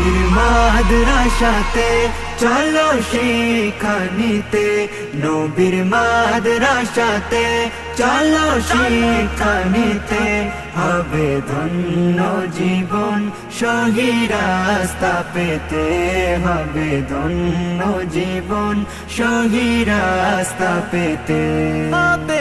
নবীর মাদ্রাসাতে চলো শিখানিতে। নবীর মাদ্রাসাতে চলো শিখানিতে। হবে ধন্য জীবন সহিরাস্তা পেতে। হবে ধন্য জীবন সহিরাস্তা পেতে। হবে